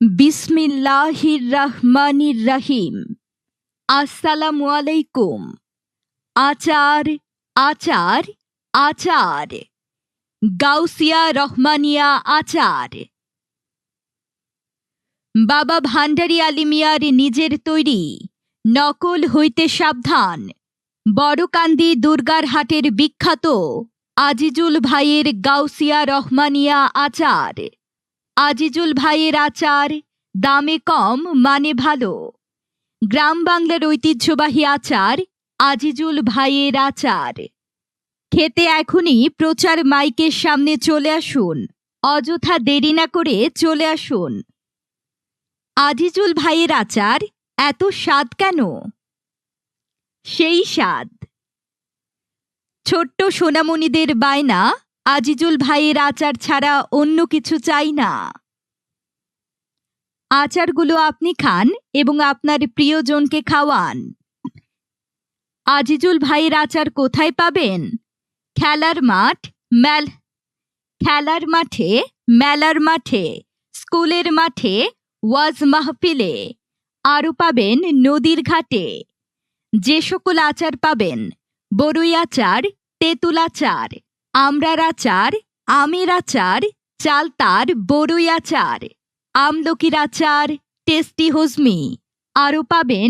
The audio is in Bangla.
বিসমিল্লাহির রহমানির রহিম আসসালামু আলাইকুম আচার আচার আচার। গাউসিয়া রহমানিয়া আচার। বাবা ভান্ডারী আলিমিয়ার নিজের তৈরি, নকল হইতে সাবধান, বড়কান্দি দুর্গার হাটের বিখ্যাত, আজিজুল ভাইয়ের গাউসিয়া রহমানিয়া আচার। আজিজুল ভাইয়ের আচার দামে কম মানে ভালো। গ্রাম বাংলার ঐতিহ্যবাহী আচার আজিজুল ভাইয়ের আচার। খেতে এখনই প্রচার মাইকের সামনে চলে আসুন। অযথা দেরি না করে চলে আসুন। আজিজুল ভাইয়ের আচার এত স্বাদ কেন? সেই স্বাদ। ছোট্ট সোনামণিদের বায়না আজিজুল ভাইয়ের আচার ছাড়া অন্য কিছু চাই না। আচারগুলো আপনি খান এবং আপনার প্রিয়জনকে খাওয়ান। আজিজুল ভাইয়ের আচার কোথায় পাবেন? খেলার মাঠ, মেল, খেলার মাঠে, মেলার মাঠে, স্কুলের মাঠে, ওয়াজ মাহফিলে। আরও পাবেন নদীর ঘাটে। যে সকল আচার পাবেন, বড়ই আচার, তেঁতুল আচার। আমড়ার আচার আমের আচার চালতার বড়ই আচার আমলকির আচার টেস্টি হজমি। আরও পাবেন